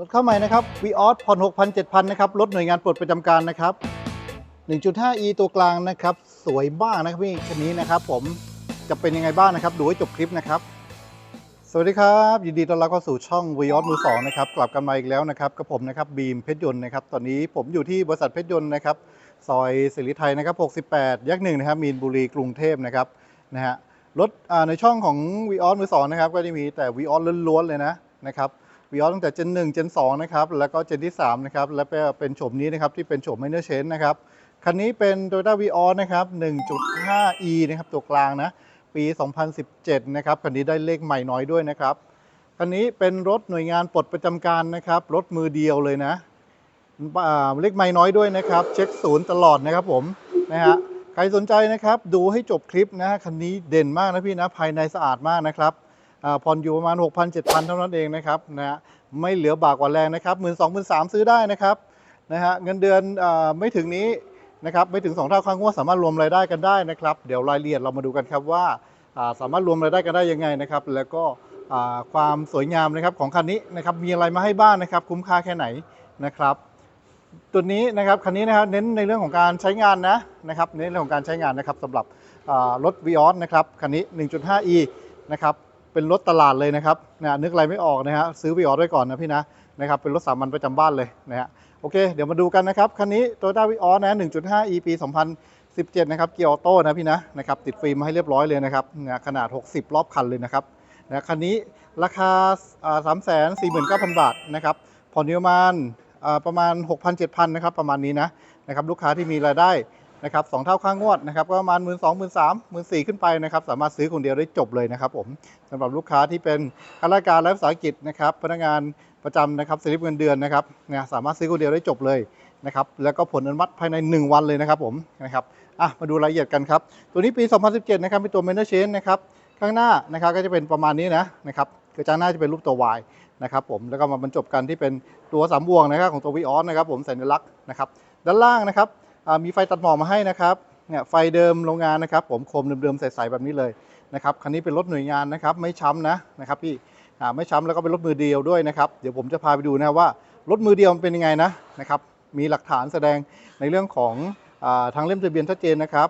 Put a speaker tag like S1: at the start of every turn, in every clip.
S1: รถเข้าใหม่นะครับ v ีออสผ่อน6,000 7,000นะครับรถหน่วยงานปลดประจำการนะครับ 1.5e ตัวกลางนะครับ สวยมากนะครับพี่คันนี้นะครับ ผมจะเป็นยังไงบ้างนะครับ ดูให้จบคลิปนะครับสวัสดีครับยินดีต้อนรับเข้าสู่ช่อง v ีออสมือสองนะครับกลับกันมาอีกแล้วนะครับกับผมนะครับบีมเพชรยนต์นะครับตอนนี้ผมอยู่ที่บริษัทเพชรยนต์นะครับซอยสิริไทยนะครับ 68 แยกหนึ่งนะครับมีนบุรีกรุงเทพนะครับนะฮะรถในช่องของ v ีออสมือสองนะครับก็จะมีแต่ v ีออสล้วนๆเลยนะนะครับ วีออตั้งแต่เจน1เจน2นะครับแล้วก็เจนที่3นะครับและเป็นโฉมนี้นะครับที่เป็นโฉม minor change นะครับคันนี้เป็น Toyota v ีออนะครับ 1.5e นะครับตัวกลางนะปี 2017 นะครับคันนี้ได้เลขใหม่น้อยด้วยนะครับคันนี้เป็นรถหน่วยงานปลดประจำการนะครับรถมือเดียวเลยนะเลขไม่น้อยด้วยนะครับ เช็คศูนย์ตลอดนะครับผมนะฮะใครสนใจนะครับ ดูให้จบคลิปนะคันนี้เด่นมากนะพี่นะภายในสะอาดมากนะครับ ผ่อนอยู่ประมาณ 6,000 7,000 เท่านั้นเองนะครับนะฮะไม่เหลือบากกว่าแรงนะครับ1 2 0 0 0 3ซื้อได้นะครับนะฮะเงินเดือนอไม่ถึงนี้นะครับไม่ถึง 2 เท่าค่างวดสามารถรวมรายได้กันได้นะครับ เดี๋ยวรายละเอียดเรามาดูกันครับว่าสามารถรวมรายได้กันได้ยังไงนะครับ แล้วก็ความสวยงามนะครับของคันนี้นะครับมีอะไรมาให้บ้างนะครับ คุ้มค่าแค่ไหนนะครับ ตัวนี้นะครับคันนี้นะครับเน้นในเรื่องของการใช้งานนะนะครับเน้นเรื่องของการใช้งานนะครับสำหรับรถ v ีออสนะครับคันนี้ 1.5e นะครับ เป็นรถตลาดเลยนะครับนะนึกอะไรไม่ออกนะฮะซื้อ v ีออสไว้ก่อนนะพี่นะนะครับเป็นรถสามัญประจำบ้านเลยนะฮะโอเค เดี๋ยวมาดูกันนะครับคันนี้ Toyota v ีออสนะ 1.5e ปี 2017 นะครับเกียร์ออโต้นะพี่นะนะครับติดฟิล์มมาให้เรียบร้อยเลยนะครับนะขนาด 60 รอบคันเลยนะครับนะคันนี้ราคา 3 4 9 0 0 0 บาทนะครับผ่อนอยู่ประมาณประมาณ 6,000 7,000 นะครับประมาณนี้นะนะครับลูกค้าที่มีรายได้ นะครับสองเท่าค่างวดนะครับก็ประมาณ 1 2 0 0 0 1 3 0 0 0 1 4ขึ้นไปนะครับสามารถซื้อคนเดียวได้จบเลยนะครับผมสำหรับลูกค้าที่เป็นข้าราชการและวิสาหกิจนะครับพนักงานประจำนะครับสลิปเงินเดือนนะครับนะสามารถซื้อคนเดียวได้จบเลยนะครับแล้วก็ผลอนุมัติภายใน 1 วันเลยนะครับผมนะครับอะมาดูรายละเอียดกันครับ ตัวนี้ปี 2017 นะครับเป็นตัว m a n a g e Change นะครับข้างหน้านะครับก็จะเป็นประมาณนี้นะนะครับกระจังหน้าจะเป็นรูปตัว Y นะครับผมแล้วก็มาบรรจบกันที่เป็นตัวสามวงนะครับของตัววีออสนะครับผมสัญลักษณ์นะครับด้านล่างนะครับ มีไฟตัดหมอกมาให้นะครับเนี่ยไฟเดิมโรงงานนะครับ ผมโคมเดิมๆใสๆแบบนี้เลยนะครับคันนี้เป็นรถหน่วยงานนะครับ ไม่ช้ำนะนะครับพี่ไม่ช้ำแล้วก็เป็นรถมือเดียวด้วยนะครับเดี๋ยวผมจะพาไปดูนะว่ารถมือเดียวมันเป็นยังไงนะนะครับมีหลักฐานแสดงในเรื่องของอทางเล่มทะเบียนชัดเจนนะครับ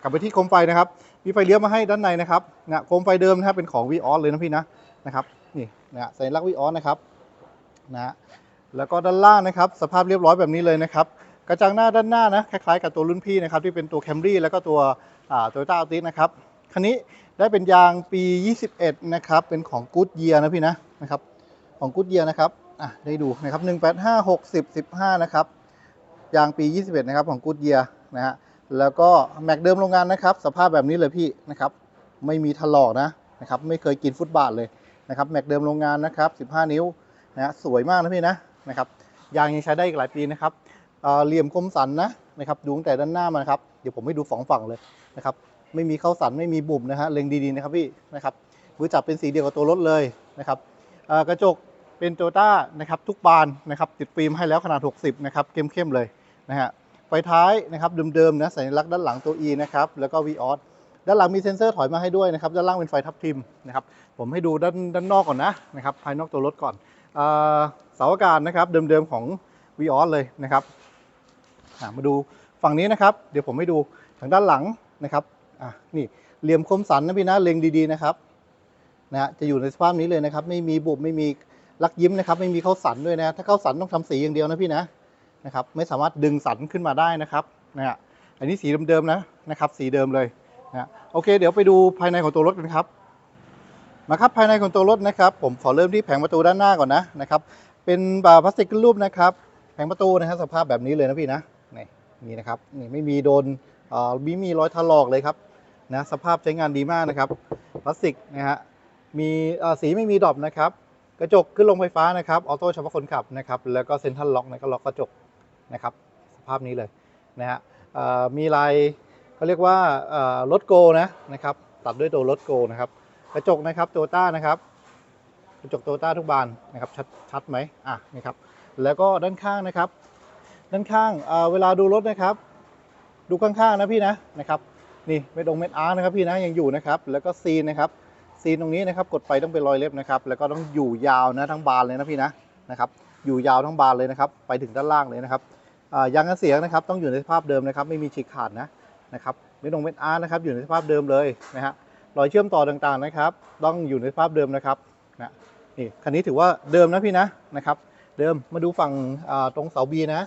S1: กลับไปที่โคมไฟนะครับ มีไฟเลี้ยวมาให้ด้านในนะครับนะโคมไฟเดิมนะครับเป็นของวีออสเลยนะพี่นะนะครับนี่นะสัญลักษณ์วีออสนะครับนะแล้วก็ด้านล่างนะครับ สภาพเรียบร้อยแบบนี้เลยนะครับ กระจังหน้าด้านหน้านะคล้ายๆกับตัวรุ่นพี่นะครับที่เป็นตัวแคมรี่แล้วก็ตัวโตโยต้าอัลติสนะครับคันนี้ได้เป็นยางปี 21 นะครับ เป็นของกู๊ดเยียนะพี่นะนะครับของกู๊ดเยียนะครับอะได้ดูนะครับ 185 60 15 นะครับยางปี 21 นะครับของกู๊ดเยียนะฮะแล้วก็แม็กเดิมโรงงานนะครับ สภาพแบบนี้เลยพี่นะครับไม่มีถลอกนะนะครับไม่เคยกินฟุตบาทเลยนะครับแม็กเดิมโรงงานนะครับ 15 นิ้วนะฮะสวยมากนะพี่นะนะครับยางยังใช้ได้อีกหลายปีนะครับ เออเหลี่ยมคมสันนะนะครับดูตั้งแต่ด้านหน้ามานะครับเดี๋ยวผมให้ดูสองฝั่งเลยนะครับไม่มีเข้าสันไม่มีบุบนะฮะเล็งดีๆนะครับพี่นะครับมือจับเป็นสีเดียวกับตัวรถเลยนะครับเออกระจกเป็นโตต้านะครับทุกบานนะครับติดฟิล์มให้แล้วขนาด 60นะครับเข้มๆเลยนะฮะไฟท้ายนะครับเดิมๆนะสัญลักษณ์ด้านหลังตัว E นะครับแล้วก็ v ีออสด้านหลังมีเซ็นเซอร์ถอยมาให้ด้วยนะครับด้านล่างเป็นไฟทับทิมนะครับผมให้ดูด้านด้านนอกก่อนนะนะครับภายนอกตัวรถก่อนอาเสาอากาศนะครับเดิมๆของ v ีออสเลยนะครับ มาดูฝั่งนี้นะครับ เดี๋ยวผมให้ดูทางด้านหลังนะครับอะนี่เหลี่ยมคมสันนะพี่นะเล็งดีๆนะครับนะฮะจะอยู่ในสภาพนี้เลยนะครับ ไม่มีบุบไม่มีลักยิ้มนะครับ ไม่มีเข้าสันด้วยนะถ้าเข้าสันต้องทำสีอย่างเดียวนะพี่นะนะครับไม่สามารถดึงสันขึ้นมาได้นะครับนะฮะอันนี้สีเดิมๆนะนะครับ สีเดิมเลยนะฮะโอเค เดี๋ยวไปดูภายในของตัวรถกันครับมาครับภายในของตัวรถนะครับ ผมขอเริ่มที่แผงประตูด้านหน้าก่อนนะนะครับ เป็นบาพลาสติกรูปนะครับ แผงประตูนะฮะสภาพแบบนี้เลยนะพี่นะ นี่นะครับนี่ไม่มีโดนเอ่อมีมีรอยถลอกเลยครับนะสภาพใช้งานดีมากนะครับพลาสติกนะฮะมีเอ่อสีไม่มีดรอปนะครับ กระจกขึ้นลงไฟฟ้านะครับออโต้เฉพาะคนขับนะครับแล้วก็เซ็นทรัลล็อกนะก็ล็อกกระจกนะครับ สภาพนี้เลยนะฮะเอ่อมีลายเขาเรียกว่าเอ่อรถโกนะนะครับตัดด้วยตัวรถโกนะครับ กระจกนะครับโตต้านะครับกระจกโตต้าทุกบานนะครับชัดชัดไหมอะนี่ครับแล้วก็ด้านข้างนะครับ ด้านข้างเเวลาดูรถนะครับ ดูข้างๆนะพี่นะนะครับ นี่เม็ดองเม็ดอาร์นะครับพี่นะยังอยู่นะครับ แล้วก็ซีนนะครับซีนตรงนี้นะครับกดไปต้องเป็นรอยเล็บนะครับ แล้วก็ต้องอยู่ยาวนะทั้งบานเลยนะพี่นะนะครับ อยู่ยาวทั้งบานเลยนะครับ ไปถึงด้านล่างเลยนะครับอ่ายางกันเสียงนะครับ ต้องอยู่ในสภาพเดิมนะครับ ไม่มีฉีกขาดนะนะครับไม่ตรงเม็ดอาร์นะครับ อยู่ในสภาพเดิมเลยนะฮะรอยเชื่อมต่อต่างๆนะครับ ต้องอยู่ในสภาพเดิมนะครับนะนี่คันนี้ถือว่าเดิมนะพี่นะนะครับ เดิมมาดูฝั่งตรงเสาบีนะ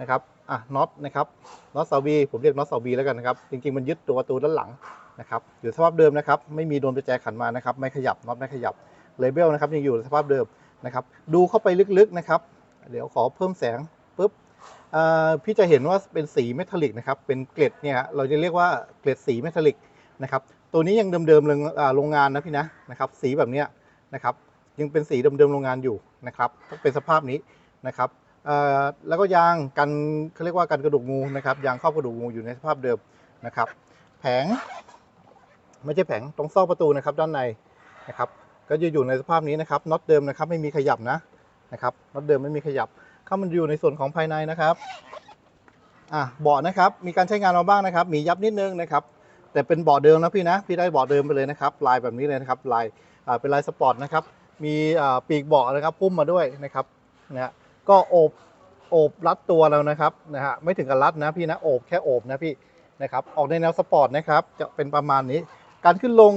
S1: นะครับอะน็อตนะครับน็อตเสาบีผมเรียกน็อตเสาบีแล้วกันนะครับ จริงๆ มันยึดตัวประตูด้านหลังนะครับอยู่สภาพเดิมนะครับ ไม่มีโดนประแจขันมานะครับไม่ขยับน็อตไม่ขยับเลเบลนะครับยังอยู่ในสภาพเดิมนะครับดูเข้าไปลึกๆนะครับ เดี๋ยวขอเพิ่มแสงปุ๊บอ่าพี่จะเห็นว่าเป็นสีเมทัลลิกนะครับเป็นเกล็ดเนี่ยเราจะเรียกว่าเกล็ดสีเมทัลลิกนะครับตัวนี้ยังเดิมๆโรงอ่าโรงงานนะพี่นะนะครับสีแบบเนี้ยนะครับยังเป็นสีเดิมๆโรงงานอยู่นะครับเป็นสภาพนี้นะครับ แล้วก็ยางกันเขาเรียกว่ากันกระดูกงูนะครับยางครอบกระดูกงูอยู่ในสภาพเดิมนะครับ แผง ไม่ใช่แผงตรงซอกประตูนะครับ ด้านในนะครับ ก็จะอยู่ในสภาพนี้นะครับน็อตเดิมนะครับ ไม่มีขยับนะนะครับน็อตเดิมไม่มีขยับเข้ามันอยู่ในส่วนของภายในนะครับอะเบาะนะครับ มีการใช้งานมาบ้างนะครับ มียับนิดนึงนะครับ แต่เป็นเบาะเดิมนะพี่นะ พี่ได้เบาะเดิมไปเลยนะครับ ลายแบบนี้เลยนะครับ ลายอ่าเป็นลายสปอร์ตนะครับ มีอ่าปีกเบาะนะครับ พุ่มมาด้วยนะครับนะฮะ ก็โอบโอบรัดตัวแล้วนะครับนะฮะไม่ถึงกับรัดนะพี่นะโอบแค่โอบนะพี่นะครับออกในแนวสปอร์ตนะครับจะเป็นประมาณนี้ การขึ้นลง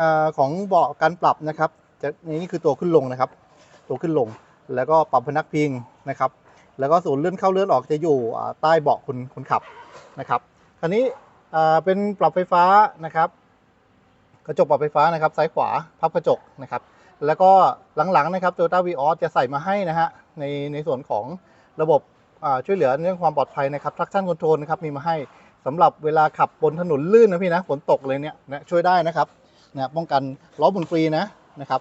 S1: อาของเบาะการปรับนะครับจะนี่คือตัวขึ้นลงนะครับ ตัวขึ้นลงแล้วก็ปรับพนักพิงนะครับ แล้วก็ศูนย์เลื่อนเข้าเลื่อนออกจะอยู่ใต้เบาะคนคนขับนะครับคันนี้อ่าเป็นปรับไฟฟ้านะครับ กระจกปรับไฟฟ้านะครับซ้ายขวาพับกระจกนะครับ แล้วก็หลังๆนะครับ Toyota v ีออสจะใส่มาให้นะฮะ ในในส่วนของระบบช่วยเหลือเรื่องความปลอดภัยนะครับ traction control นะครับมีมาให้สำหรับเวลาขับบนถนนลื่นนะพี่นะฝนตกเลยเนี่ยนะช่วยได้นะครับนะป้องกันล้อหมุนฟรีนะนะครับ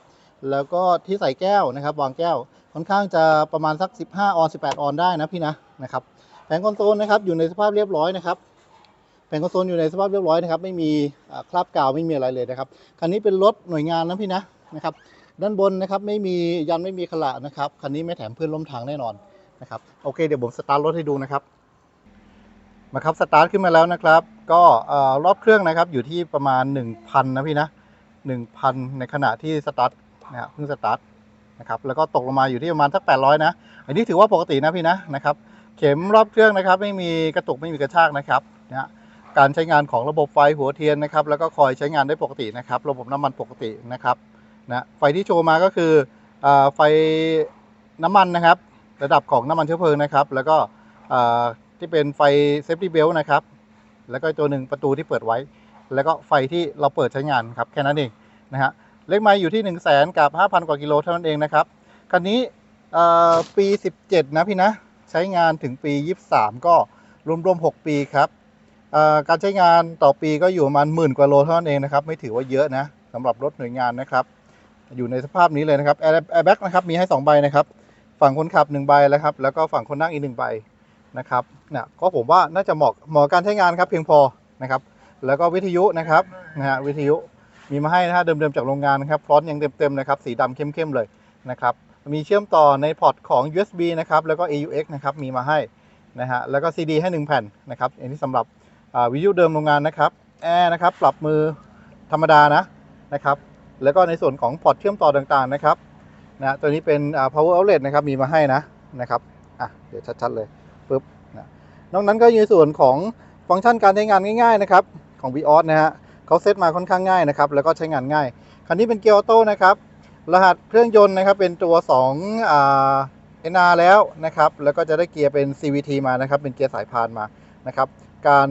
S1: แล้วก็ที่ใส่แก้วนะครับ วางแก้วค่อนข้างจะประมาณสัก 15 ออน 18 ออนได้นะพี่นะนะครับแผงคอนโซลนะครับอยู่ในสภาพเรียบร้อยนะครับแผงคอนโซลอยู่ในสภาพเรียบร้อยนะครับไม่มีคราบกาวไม่มีอะไรเลยนะครับคันนี้เป็นรถหน่วยงานนะพี่นะนะครับ ด้านบนนะครับไม่มียันไม่มีขละนะครับคันนี้ไม่แถมเพื่อนล้มทางแน่นอนนะครับโอเคเดี๋ยวผมสตาร์ทรถให้ดูนะครับมาครับสตาร์ทขึ้นมาแล้วนะครับ ก็รอบเครื่องนะครับอยู่ที่ประมาณ 1,000นะพี่นะ1,000 ในขณะที่สตาร์ทนะฮะเพิ่งสตาร์ทนะครับแล้วก็ตกลงมาอยู่ที่ประมาณสัก 800 นะ อันนี้ถือว่าปกตินะพี่นะนะครับเข็มรอบเครื่องนะครับ ไม่มีกระตุกไม่มีกระชากนะครับนะการใช้งานของระบบไฟหัวเทียนนะครับ แล้วก็คอยใช้งานได้ปกตินะครับ ระบบน้ำมันปกตินะครับ นะไฟที่โชว์มาก็คืออไฟน้ำมันนะครับ ระดับของน้ำมันเชื้อเพลิงนะครับ แล้วก็ที่เป็นไฟเซฟตี้เบลนะครับ แล้วก็ตัวหนึ่งประตูที่เปิดไว้ แล้วก็ไฟที่เราเปิดใช้งานครับแค่นั้นเองนะฮะเลขไม้อยู่ที่ 1 0 0 0 0แสนกับ 5,000 กว่ากิโลเท่านั้นเองนะครับคันนี้อ่าปี 17 นะพี่นะ ใช้งานถึงปี 23 ก็รวมๆ 6 ปีครับการใช้งานต่อปีก็อยู่ประมาณหมื่นกว่าโลเท่านั้นเองนะครับ ไม่ถือว่าเยอะนะสำหรับรถหน่วยงานนะครับ อยู่ในสภาพนี้เลยนะครับแอร์แอร์แบ็กนะครับมีให้ 2 ใบนะครับ ฝั่งคนขับ 1 ใบแล้วครับ แล้วก็ฝั่งคนนั่งอีก 1 ใบนะครับเนะก็ผมว่าน่าจะเหมาะเหมาะการใช้งานครับเพียงพอนะครับแล้วก็วิทยุนะครับนะฮะวิทยุมีมาให้นะฮะเดิมๆจากโรงงานนะครับฟลอนต์ยังเต็มๆนะครับสีดำเข้มๆเลยนะครับมีเชื่อมต่อในพอร์ตของ USB นะครับแล้วก็ AUX นะครับมีมาให้นะฮะแล้วก็ CD ให้ 1 แผ่นนะครับอันนี้สำหรับวิทยุเดิมโรงงานนะครับแอร์นะครับปรับมือธรรมดานะนะครับ แล้วก็ในส่วนของพอร์ตเชื่อมต่อต่างๆนะครับนะตัวนี้เป็น power outlet นะครับมีมาให้นะนะครับอะเดี๋ยวชัดๆเลยปึ๊บนะนอกนั้นก็ยู่ในส่วนของฟังก์ชันการใช้งานง่ายๆนะครับของ Vios นะฮะเขาเซตมาค่อนข้างง่ายนะครับแล้วก็ใช้งานง่าย คันนี้เป็นเกียร์ออโต้นะครับรหัสเครื่องยนต์นะครับเป็นตัว2อ่า NR แล้วนะครับแล้วก็จะได้เกียร์เป็น CVT มานะครับเป็นเกียร์สายพานมานะครับการ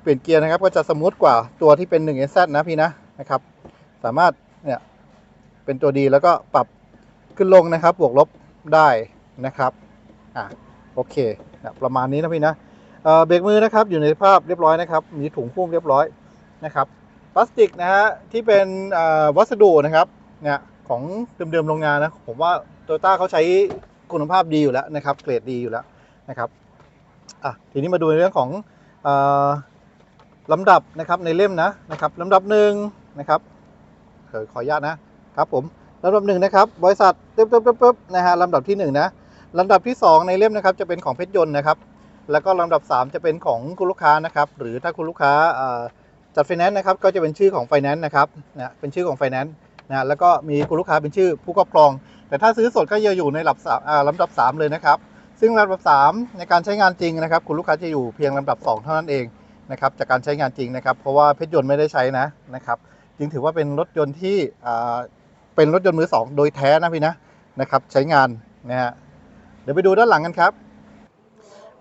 S1: เปลี่ยนเกียร์นะครับก็จะสมูทกว่าตัวที่เป็น 1SZ นะพี่นะนะครับ สามารถเนี่ยเป็นตัวดีแล้วก็ปรับขึ้นลงนะครับบวกลบได้นะครับอะโอเคนะประมาณนี้นะพี่นะเเบรกมือนะครับอยู่ในสภาพเรียบร้อยนะครับ มีถุงพุ่มเรียบร้อยนะครับพลาสติกนะฮะที่เป็นวัสดุนะครับเนี่ยของเดิมๆโรงงานนะผมว่าโตโยต้าเขาใช้คุณภาพดีอยู่แล้วนะครับเกรดดีอยู่แล้วนะครับอะทีนี้มาดูในเรื่องของอลำดับนะครับในเล่มนะนะครับลำดับหนึ่งนะครับ ขอขออนุญาตนะครับผมลำดับหนึ่งนะครับ บริษัทปึ๊บปึ๊บปึ๊บปึ๊บนะฮะลำดับที่หนึ่งนะลำดับที่สองในเล่มนะครับจะเป็นของเพชรยนต์นะครับ แล้วก็ลำดับสามจะเป็นของคุณลูกค้านะครับ หรือถ้าคุณลูกค้าจัดไฟแนนซ์นะครับ ก็จะเป็นชื่อของไฟแนนซ์นะครับนะเป็นชื่อของไฟแนนซ์นะแล้วก็มีคุณลูกค้าเป็นชื่อผู้ครอบครอง แต่ถ้าซื้อสดก็จะอยู่ในลำดับสามลำดับ 3 เลยนะครับ ซึ่งลำดับ 3 ในการใช้งานจริงนะครับ คุณลูกค้าจะอยู่เพียงลำดับ 2 เท่านั้นเองนะครับจากการใช้งานจริงนะครับ เพราะว่าเพชรยนต์ไม่ได้ใช้นะนะครับ จึงถือว่าเป็นรถยนต์ที่เป็นรถยนต์มือสองโดยแท้นะพี่นะนะครับ ใช้งานนะฮะเดี๋ยวไปดูด้านหลังกันครับ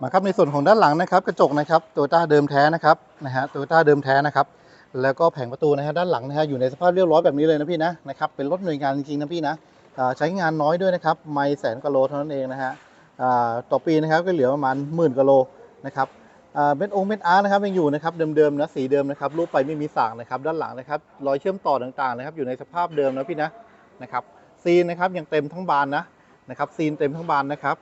S1: มาครับในส่วนของด้านหลังนะครับ กระจกนะครับโตโยต้าเดิมแท้นะครับนะฮะโตโยต้าเดิมแท้นะครับ แล้วก็แผงประตูนะฮะด้านหลังนะฮะอยู่ในสภาพเรียบร้อยแบบนี้เลยนะพี่นะนะครับเป็นรถหน่วยงานจริงๆนะพี่นะใช้งานน้อยด้วยนะครับ ไม่แสนกว่าโลเท่านั้นเองนะฮะต่อปีนะครับก็เหลือประมาณหมื่นกว่าโลนะครับ เม็ดองค์เม็ดอาร์นะครับยังอยู่นะครับเดิมๆนะสีเดิมนะครับรูปไปไม่มีสางนะครับ ด้านหลังนะครับรอยเชื่อมต่อต่างๆนะครับอยู่ในสภาพเดิมนะพี่นะนะครับซีนนะครับยังเต็มทั้งบานนะนะครับซีนเต็มทั้งบานนะครับ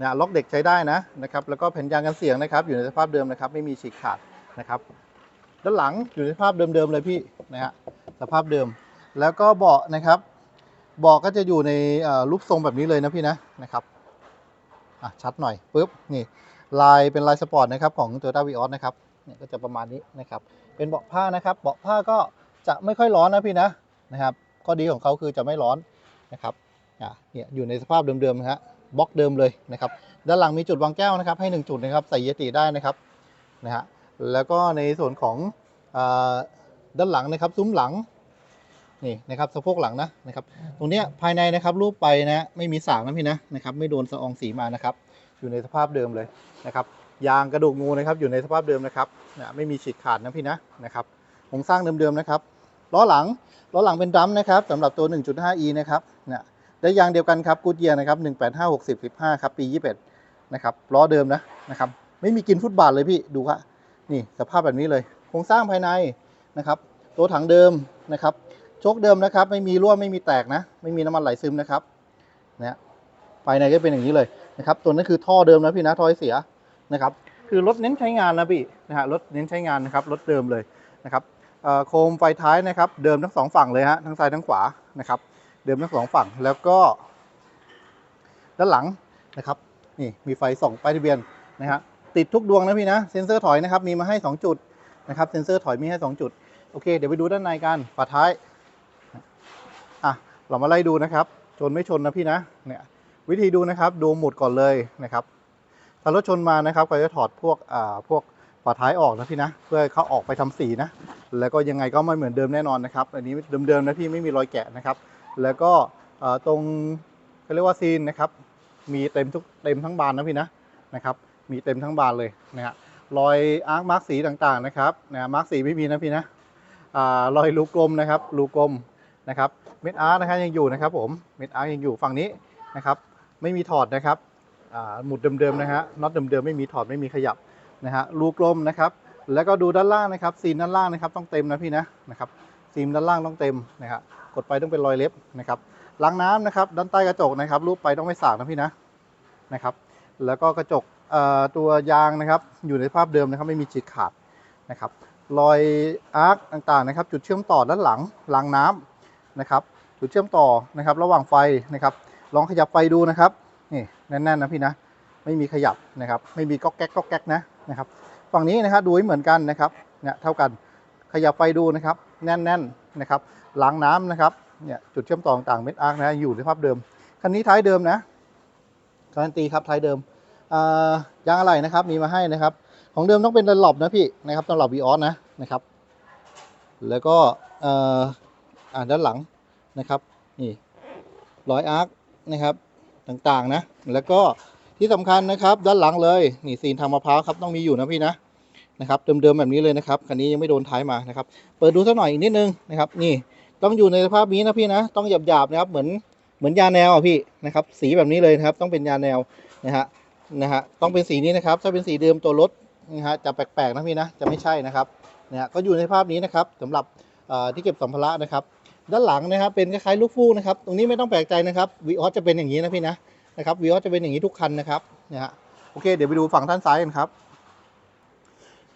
S1: นะล็อกเด็กใช้ได้นะนะครับแล้วก็แผ่นยางกันเสียงนะครับ อยู่ในสภาพเดิมนะครับ ไม่มีฉีกขาดนะครับ ด้านหลังอยู่ในสภาพเดิมๆเลยพี่นะฮะสภาพเดิม แล้วก็เบาะนะครับเบาะก็จะอยู่ในรูปทรงแบบนี้เลยนะพี่นะนะครับอะชัดหน่อยปุ๊บนี่ ลายเป็นลายสปอร์ตนะครับของ Toyota v ีออสนะครับเนี่ยก็จะประมาณนี้นะครับ เป็นเบาะผ้านะครับเบาะผ้าก็จะไม่ค่อยร้อนนะพี่นะนะครับข้อดีของเขาคือจะไม่ร้อนนะครับอะเนี่ยอยู่ในสภาพเดิมๆนะฮะบล็อกเดิมเลยนะครับ ด้านหลังมีจุดวางแก้วนะครับให้หนึ่งจุดนะครับใส่เยติได้นะครับนะฮะแล้วก็ในส่วนของอาด้านหลังนะครับซุ้มหลังนี่นะครับสะโพกหลังนะนะครับ ตรงเนี้ยภายในนะครับรูปไปนะไม่มีสางนะพี่นะนะครับ ไม่โดนสะอองสีมานะครับ อยู่ในสภาพเดิมเลยนะครับยางกระดูกงูนะครับอยู่ในสภาพเดิมนะครับนะไม่มีฉีกขาดนะพี่นะนะครับโครงสร้างเดิมๆนะครับล้อหลังล้อหลังเป็นดรัมนะครับสำหรับตัว 1.5e นะครับนะได้ยางเดียวกันครับกูดเยียนะครับ185 60 15ครับปี 21นะครับล้อเดิมนะนะครับไม่มีกินฟุตบาทเลยพี่ดูครับนี่สภาพแบบนี้เลยโครงสร้างภายในนะครับตัวถังเดิมนะครับโชคเดิมนะครับ ไม่มีรั่วไม่มีแตกนะ ไม่มีน้ำมันไหลซึมนะครับนะภายในก็เป็นอย่างนี้เลย นะครับตัวนั้นคือท่อเดิมนะพี่นะท่อไอเสียนะครับคือรถเน้นใช้งานนะพี่นะฮะรถเน้นใช้งานนะครับรถเดิมเลยนะครับโคมไฟท้ายนะครับเดิมทั้งสองฝั่งเลยฮะทั้งซ้ายทั้งขวานะครับเดิมทั้งสองฝั่งแล้วก็ ด้านหลังนะครับนี่มีไฟส่องป้ายทะเบียนนะฮะติดทุกดวงนะพี่นะเซ็นเซอร์ถอยนะครับมีมาให้ 2 จุดนะครับเซ็นเซอร์ถอยมีให้ 2 จุดโอเคเดี๋ยวไปดูด้านในกันฝาท้ายอะเรามาไล่ดูนะครับ ชนไม่ชนนะพี่นะเนี่ย วิธีดูนะครับดูหมุดก่อนเลยนะครับถ้ารถชนมานะครับก็จะถอดพวกอ่าพวกฝาท้ายออกนะพี่นะ เพื่อให้เขาออกไปทำสีนะ แล้วก็ยังไงก็ไม่เหมือนเดิมแน่นอนนะครับ อันนี้เดิมๆนะพี่ไม่มีรอยแกะนะครับ แล้วก็อ่อตรงเขาเรียกว่าซีนนะครับ มีเต็มทุกเต็มทั้งบานนะพี่นะนะครับ มีเต็มทั้งบานเลยนะฮะรอยอาร์คมาร์กสีต่างๆนะครับนะมาร์กสีไม่มีนะพี่นะอ่ารอยรูกกลมนะครับรูกลมนะครับเม็ดอาร์นะครับยังอยู่นะครับผมเม็ดอาร์ยังอยู่ฝั่งนี้นะครับ ไม่มีถอดนะครับหมุดเดิมๆนะฮะน็อตเดิมๆไม่มีถอดไม่มีขยับนะฮะรูกลมนะครับ แล้วก็ดูด้านล่างนะครับซีนด้านล่างนะครับต้องเต็มนะพี่นะนะครับซีนด้านล่างต้องเต็มนะครับกดไปต้องเป็นรอยเล็บนะครับล้างน้ำนะครับ ด้านใต้กระจกนะครับ รูปไปต้องไม่สากนะพี่นะนะครับ แล้วก็กระจกตัวยางนะครับ อยู่ในภาพเดิมนะครับไม่มีฉีกขาดนะครับรอยอาร์คต่างๆนะครับ จุดเชื่อมต่อด้านหลังรางน้ำนะครับ จุดเชื่อมต่อนะครับ ระหว่างไฟนะครับ ลองขยับไฟดูนะครับนี่แน่นๆนะพี่นะ ไม่มีขยับนะครับ ไม่มีก๊อกแก๊กก๊อกแก๊กนะนะครับฝั่งนี้นะครับดูเหมือนกันนะครับเนี่ยเท่ากันขยับไฟดูนะครับแน่นๆนะครับรางน้ำนะครับเนี่ยจุดเชื่อมต่อต่างเม็ดอาร์คนะอยู่ในสภาพเดิมคันนี้ท้ายเดิมนะการันตีครับท้ายเดิมยางอะไหล่นะครับมีมาให้นะครับ ของเดิมต้องเป็นดันหลบนะพี่นะครับดันหลบวีออสนะนะครับ แล้วก็อ่ออ่าด้านหลังนะครับนี่ร้อยอาร์ค นะครับต่างๆนะ แล้วก็ที่สำคัญนะครับด้านหลังเลยนี่ซีนทางมะพร้าวครับต้องมีอยู่นะพี่นะนะครับเดิมๆแบบนี้เลยนะครับคันนี้ยังไม่โดนท้ายมานะครับเปิดดูสักหน่อยอีกนิดนึงนะครับนี่ต้องอยู่ในสภาพนี้นะพี่นะต้องหยาบๆนะครับเหมือนเหมือนยาแนวอะพี่นะครับสีแบบนี้เลยนะครับต้องเป็นยาแนวนะฮะนะฮะต้องเป็นสีนี้นะครับถ้าเป็นสีเดิมตัวรถนะฮะจะแปลกๆนะพี่นะจะไม่ใช่นะครับนะฮะก็อยู่ในภาพนี้นะครับสำหรับที่เก็บสัมภาระนะครับ ด้านหลังนะครับเป็นคล้ายๆลูกฟูกนะครับตรงนี้ไม่ต้องแปลกใจนะครับวีออสจะเป็นอย่างนี้นะพี่นะนะครับวีออสจะเป็นอย่างนี้ทุกคันนะครับนะฮะโอเคเดี๋ยวไปดูฝั่งด้านซ้ายกันครับ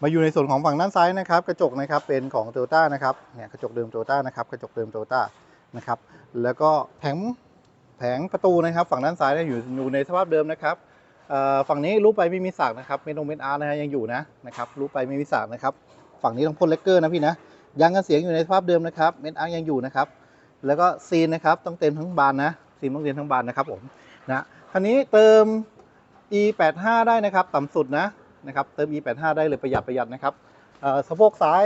S1: มาอยู่ในส่วนของฝั่งด้านซ้ายนะครับ กระจกนะครับเป็นของโตโยต้านะครับเนี่ยกระจกเดิมโตโยต้านะครับกระจกเดิมโตโยต้านะครับแล้วก็แผงแผงประตูนะครับ ฝั่งด้านซ้ายเนี่ยอยู่อยู่ในสภาพเดิมนะครับเอ่อฝั่งนี้รูปไปไม่มีสากนะครับเมนตรงเมนอาร์นะฮะยังอยู่นะนะครับรูปไปไม่มีสากนะครับ ฝั่งนี้ต้องพ่นเลกเกอร์นะพี่นะ ยางกันเสียงอยู่ในสภาพเดิมนะครับเมนอาร์ยังอยู่นะครับ แล้วก็ซีนนะครับต้องเต็มทั้งบานนะซีนต้องเต็มทั้งบานนะครับผมนะคันนี้เติม e85 ได้นะครับ ต่ำสุดนะนะครับเติม e85 ได้เลยประหยัดประหยัดนะครับสะโพกซ้าย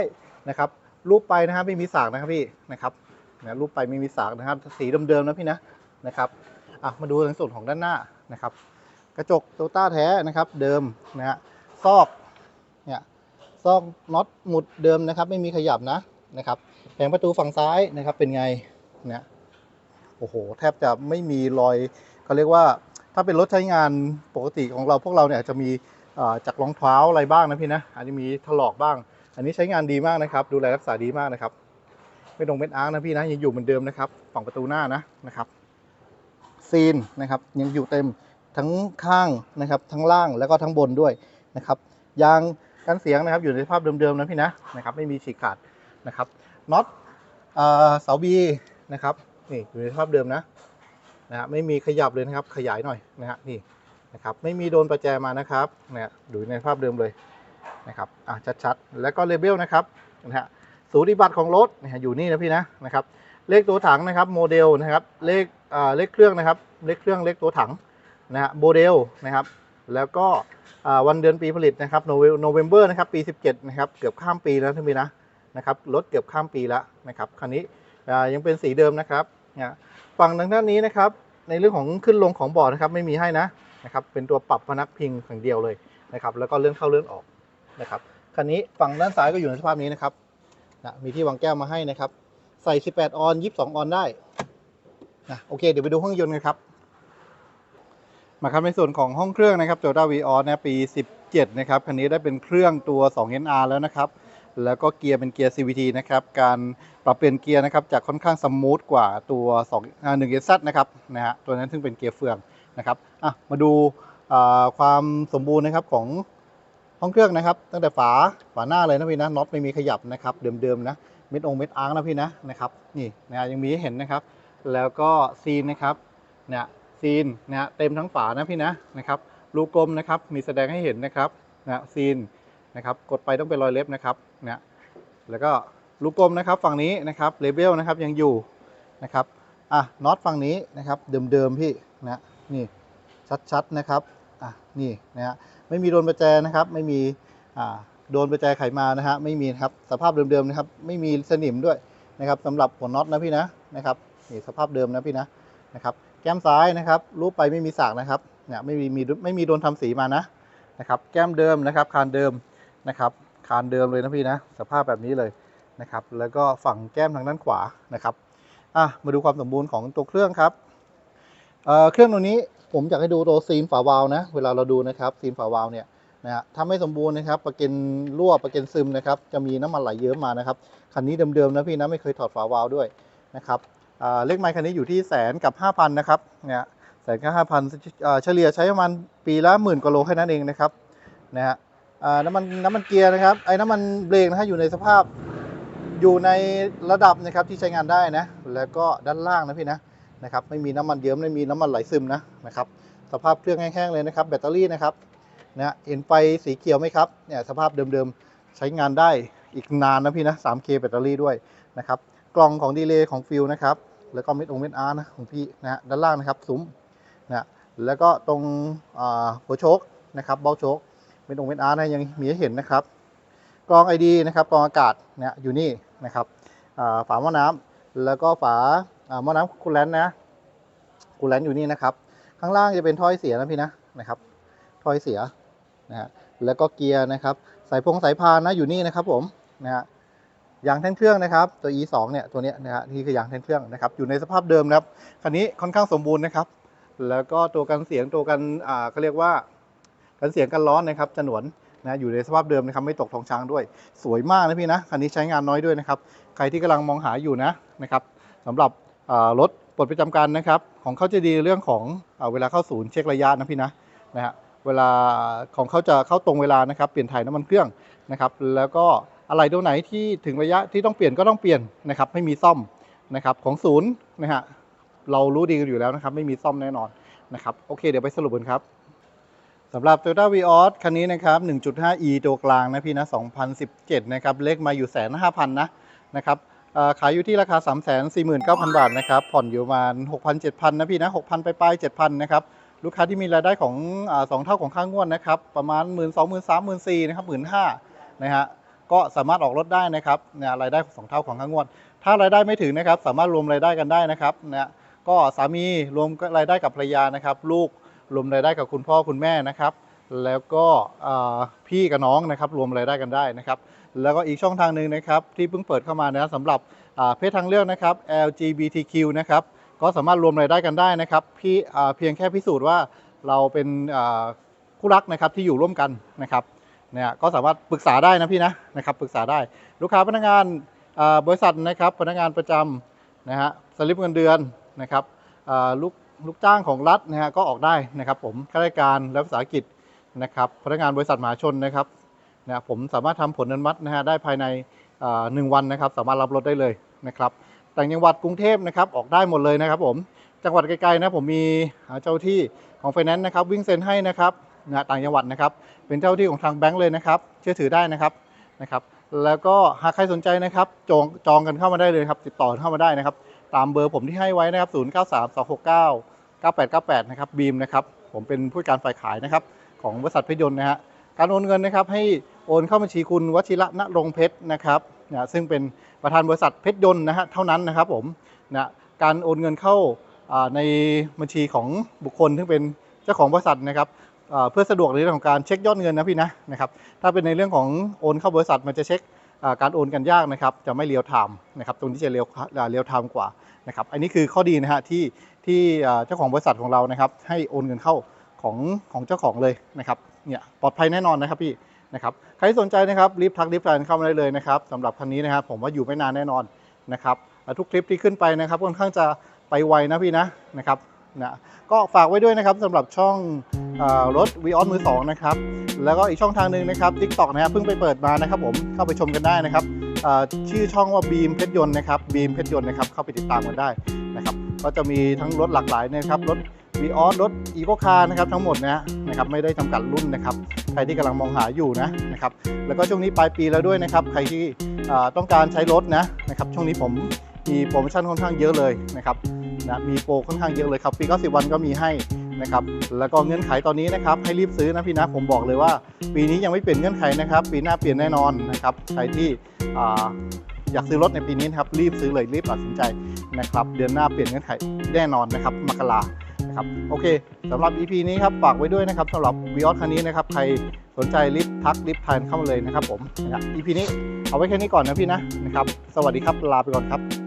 S1: นะครับรูปไปนะครับไม่มีสากนะครับพี่นะครับนะรูปไปไม่มีสากนะครับสีเดิมๆนะพี่นะนะครับอะมาดูในส่วนของด้านหน้านะครับ กระจกโตต้าแท้นะครับเดิมนะฮะซอกเนี่ย ซอกน็อตหมุดเดิมนะครับ ไม่มีขยับนะนะครับแผงประตูฝั่งซ้ายนะครับเป็นไงเนี่ยโอ้โห แทบจะไม่มีรอยเขาเรียกว่าถ้าเป็นรถใช้งานปกติของเราพวกเราเนี่ยจะมีจากรองเท้าอะไรบ้างนะพี่นะอาจจะมีถลอกบ้าง อันนี้ใช้งานดีมากนะครับ ดูแลรักษาดีมากนะครับ ไม่ตรงเป็นอาร์นะพี่นะยังอยู่เหมือนเดิมนะครับฝั่งประตูหน้านะนะครับซีนนะครับยังอยู่เต็มทั้งข้างนะครับทั้งล่างแล้วก็ทั้งบนด้วยนะครับยาง กันเสียงนะครับอยู่ในสภาพเดิมๆนะพี่นะนะครับไม่มีฉีกขาดนะครับน็อตเสาบีนะครับนี่อยู่ในสภาพเดิมนะนะฮะไม่มีขยับเลยนะครับขยายหน่อยนะฮะนี่นะครับไม่มีโดนประแจมานะครับเนี่ยอยู่ในสภาพเดิมเลยนะครับอะชัดๆแล้วก็เลเบลนะครับนะฮะสูติบัตรของรถนะฮะอยู่นี่นะพี่นะนะครับเลขตัวถังนะครับโมเดลนะครับเลขเอ่อเลขเครื่องนะครับเลขเครื่องเลขตัวถังนะฮะโมเดลนะครับ แล้วก็วันเดือนปีผลิตนะครับโนเวนเวมเบอร์นะครับปี 17 นะครับ เกือบข้ามปีแล้วท่านพี่นะนะครับรถเกือบข้ามปีแล้วนะครับคันนี้ยังเป็นสีเดิมนะครับฝั่งทางด้านนี้นะครับ ในเรื่องของขึ้นลงของบอร์ดนะครับไม่มีให้นะนะครับ เป็นตัวปรับพนักพิงอย่างเดียวเลยนะครับ แล้วก็เลื่อนเข้าเลื่อนออกนะครับคันนี้ฝั่งด้านซ้ายก็อยู่ในสภาพนี้นะครับนะมีที่วางแก้วมาให้นะครับ ใส่ 18 ออน 22 ออนได้นะโอเค เดี๋ยวไปดูห้องยนต์กันครับ มาครับในส่วนของห้องเครื่องนะครับ Toyota Vios นะปี 17 นะครับ คันนี้ได้เป็นเครื่องตัว 2NR แล้วนะครับ แล้วก็เกียร์เป็นเกียร์ CVT นะครับ การปรับเปลี่ยนเกียร์นะครับจะค่อนข้างสมูทกว่าตัว2อ่า 1S นะครับนะฮะตัวนั้นซึ่งเป็นเกียร์เฟืองนะครับอะมาดูความสมบูรณ์นะครับของห้องเครื่องนะครับ ตั้งแต่ฝาฝาหน้าเลยนะพี่นะน็อตไม่มีขยับนะครับเดิมๆนะเม็ดองเม็ดอ้าร์คนะพี่นะนะครับนี่นะฮะยังมีให้เห็นนะครับ แล้วก็ซีนนะครับเนี่ย ซีนนะเต็มทั้งฝานะพี่นะนะครับรูกลมนะครับมีแสดงให้เห็นนะครับนะซีนนะครับกดไปต้องเป็นรอยเล็บนะครับเนี่ยแล้วก็ลูกกลมนะครับฝั่งนี้นะครับเลเบลนะครับยังอยู่นะครับอะน็อตฝั่งนี้นะครับเดิมๆพี่นะนี่ชัดๆนะครับอะนี่นะฮะไม่มีโดนประแจนะครับ ไม่มีอ่าโดนประแจไขมานะฮะไม่มีครับสภาพเดิมๆนะครับ ไม่มีสนิมด้วยนะครับสำหรับหัวน็อตนะพี่นะนะครับนี่สภาพเดิมนะพี่นะนะครับ แก้มซ้ายนะครับ รูปไปไม่มีสากนะครับเนี่ยไม่มีมีไม่มีโดนทำสีมานะนะครับ แก้มเดิมนะครับคานเดิมนะครับคานเดิมเลยนะพี่นะสภาพแบบนี้เลยนะครับ แล้วก็ฝั่งแก้มทางด้านขวานะครับอะมาดูความสมบูรณ์ของตัวเครื่องครับเอ่อเครื่องตัวนี้ผมอยากให้ดูตัวซีนฝาวาลนะ เวลาเราดูนะครับซีนฝาวาลเนี่ยนะฮะถ้าไม่สมบูรณ์นะครับประก็นรั่วประก็นซึมนะครับ จะมีน้ำมันไหลเยิ้มมานะครับคันนี้เดิมๆนะพี่นะไม่เคยถอดฝาวาลด้วยนะครับ เลขไมค์คันนี้อยู่ที่แสนกับ 5,000 นะครับเนี่ยแสนกับห้าพันเฉลี่ยใช้ประมาณปีละหมื่นกว่าโลแค่นั้นเองนะครับนะฮะอ่าน้ำมันน้ำมันเกียร์นะครับไอ้น้ำมันเบรกนะฮะอยู่ในสภาพอยู่ในระดับนะครับที่ใช้งานได้นะแล้วก็ด้านล่างนะพี่นะนะครับไม่มีน้ำมันเยิ้มไม่มีน้ำมันไหลซึมนะนะครับสภาพเครื่องแห้งๆเลยนะครับ แบตเตอรี่นะครับนะเห็นไฟสีเขียวไหมครับเนี่ยสภาพเดิมๆใช้งานได้อีกนานนะพี่นะ 3K แบตเตอรี่ด้วยนะครับ กล่องของดีเลย์ของฟิลนะครับ แล้วก็เม็ดองเม็ดอาร์นะของพี่นะฮะด้านล่างนะครับซุ้มนะแล้วก็ตรงอ่าหัวโชคนะครับเบ้าโชคเป็นองเป็นอาร์นะยังมีให้เห็นนะครับกรอง ID นะครับกรองอากาศเนี่ยอยู่นี่นะครับฝาหม้อน้ำแล้วก็ฝาหม้อน้ำคูลแลนต์นะคูลแลนต์อยู่นี่นะครับ ข้างล่างจะเป็นถ้อยเสียนะพี่นะนะครับถ้อยเสียนะฮะแล้วก็เกียร์นะครับ สายพงสายพานนะอยู่นี่นะครับผมนะฮะ ยางแท่นเครื่องนะครับ ตัว E 2เนี่ยตัวนี้นะฮะนี่คือยางแท่นเครื่องนะครับ อยู่ในสภาพเดิมนะครับคันนี้ค่อนข้างสมบูรณ์นะครับ แล้วก็ตัวกันเสียงตัวกันอ่าเขาเรียกว่ากันเสียงกันร้อนนะครับจนวนนะอยู่ในสภาพเดิมนะครับไม่ตกทองช้างด้วย สวยมากนะพี่นะคันนี้ใช้งานน้อยด้วยนะครับ ใครที่กำลังมองหาอยู่นะนะครับสำหรับอ่ารถปลดประจำการนะครับ ของเขาจะดีเรื่องของอาเวลาเข้าศูนย์เช็คระยะนะพี่นะนะฮะเวลาของเขาจะเข้าตรงเวลานะครับ เปลี่ยนถ่ายน้ำมันเครื่องนะครับ แล้วก็ อะไรตัวไหนที่ถึงระยะที่ต้องเปลี่ยนก็ต้องเปลี่ยนนะครับ ไม่มีซ่อมนะครับของศูนย์นะฮะเรารู้ดีกันอยู่แล้วนะครับ ไม่มีซ่อมแน่นอนนะครับโอเคเดี๋ยวไปสรุปกันครับสำหรับ Toyota Vios คันนี้นะครับ 1.5e ตัวกลางนะพี่นะ 2017 นะครับเลขมาอยู่แสนห้าพันนะนะครับขายอยู่ที่ราคา 3 4 9 0 0 0 บาทนะครับ ผ่อนอยู่ประมาณ 6,000 7,000 นะพี่นะ 6,000 ไปปลาย7,000 นะครับ ลูกค้าที่มีรายได้ของอาสองเท่าของค่างวดนะครับ ประมาณ 1 2 0 0 0 0 3 1 4 0 0 0นะครับ 15,000นะฮะ ก็สามารถออกรถได้นะครับเนี่ยรายได้สองเท่าของค่างวด ถ้ารายได้ไม่ถึงนะครับ สามารถรวมรายได้กันได้นะครับเนะก็สามีรวมรายได้กับภรรยานะครับ ลูกรวมรายได้กับคุณพ่อคุณแม่นะครับ แล้วก็พี่กับน้องนะครับ รวมรายได้กันได้นะครับ แล้วก็อีกช่องทางหนึ่งนะครับ ที่เพิ่งเปิดเข้ามานะสำหรับเพศทางเลือกนะครับ LGBTQ นะครับก็สามารถรวมรายได้กันได้นะครับพี่เพียงแค่พิสูจน์ว่าเราเป็นคู่รักนะครับที่อยู่ร่วมกันนะครับ เนี่ยก็สามารถปรึกษาได้นะพี่นะนะครับปรึกษาได้ลูกค้าพนักงานบริษัทนะครับพนักงานประจำนะฮะสลิปเงินเดือนนะครับลูกลูกจ้างของรัฐนะฮะก็ออกได้นะครับ ผมข้าราชการและวิสาหกิจนะครับพนักงานบริษัทมหาชนนะครับนะผมสามารถทำผลอนุมัตินะฮะได้ภายในหนึ่งวันนะครับ สามารถรับรถได้เลยนะครับต่างจังหวัดกรุงเทพนะครับออกได้หมดเลยนะครับ ผมจังหวัดไกลๆนะผมมีเจ้าที่ของไฟแนนซ์นะครับวิ่งเซ็นให้นะครับนะต่างจังหวัดนะครับ เป็นเจ้าที่ของทางแบงก์เลยนะครับ เชื่อถือได้นะครับนะครับ แล้วก็หากใครสนใจนะครับจองจองกันเข้ามาได้เลยครับ ติดต่อเข้ามาได้นะครับ ตามเบอร์ผมที่ให้ไว้นะครับ 0 9 3 2 6 9 9 8 9 8 นะครับบีมนะครับ ผมเป็นผู้จัดการฝ่ายขายนะครับ ของบริษัทเพชรยนต์นะฮะการโอนเงินนะครับให้โอนเข้าบัญชีคุณวชิระณรงเพชรนะครับนะซึ่งเป็นประธานบริษัทเพชรยนต์นะฮะเท่านั้นนะครับผมนะการโอนเงินเข้าในบัญชีของบุคคลที่เป็นเจ้าของบริษัทนะครับ เพื่อสะดวกในเรื่องของการเช็คยอดเงินนะพี่นะนะครับถ้าเป็นในเรื่องของโอนเข้าบริษัทมันจะเช็คการโอนกันยากนะครับจะไม่เรียวไทม์นะครับตรงนี้จะเรียวเรียวไทม์กว่านะครับอันนี้คือข้อดีนะฮะที่ที่เจ้าของบริษัทของเรานะครับให้โอนเงินเข้าของของเจ้าของเลยนะครับเนี่ยปลอดภัยแน่นอนนะครับพี่นะครับใครสนใจนะครับรีบทักรีบแฟนเข้ามาได้เลยนะครับสำหรับคันนี้นะครับผมว่าอยู่ไม่นานแน่นอนนะครับอ่ทุกคลิปที่ขึ้นไปนะครับค่อนข้างจะไปไวนะพี่นะนะครับ นะก็ฝากไว้ด้วยนะครับสำหรับช่องอรถวีออสมือสองนะครับแล้วก็อีกช่องทางหนึ่งนะครับ TikTok นะครับเพิ่งไปเปิดมานะครับผมเข้าไปชมกันได้นะครับชื่อช่องว่าบีมเพชรยนต์นะครับบีมเพชรยนต์นะครับเข้าไปติดตามกันได้นะครับก็จะมีทั้งรถหลากหลายนะครับรถวีออสรถอีโคคาร์นะครับทั้งหมดนะนะครับไม่ได้จำกัดรุ่นนะครับใครที่กำลังมองหาอยู่นะนะครับแล้วก็ช่วงนี้ปลายปีแล้วด้วยนะครับใครที่ต้องการใช้รถนะนะครับช่วงนี้ผมมีโปรโมชั่นค่อนข้างเยอะเลยนะครับ นะมีโปรค่อนข้างเยอะเลยครับปี90 วันก็มีให้นะครับแล้วก็เงื่อนไขตอนนี้นะครับให้รีบซื้อนะพี่นะผมบอกเลยว่า ปีนี้ยังไม่เปลี่ยนเงื่อนไขนะครับ ปีหน้าเปลี่ยนแน่นอนนะครับใครที่ออยากซื้อรถในปีนี้นครับรีบซื้อเลยรีบตัดสินใจนะครับเดือนหน้าเปลี่ยนเงื่อนไขแน่นอนนะครับมกรานะครับโอเคสำหรับ EP นี้ครับฝากไว้ด้วยนะครับสำหรับวิออสคันนี้นะครับใครสนใจรีบทักรีบทานเข้ามาเลยนะครับผมนะ EP นี้เอาไว้แค่นี้ก่อนนะพี่นะนะครับ สวัสดีครับลาไปก่อนครับ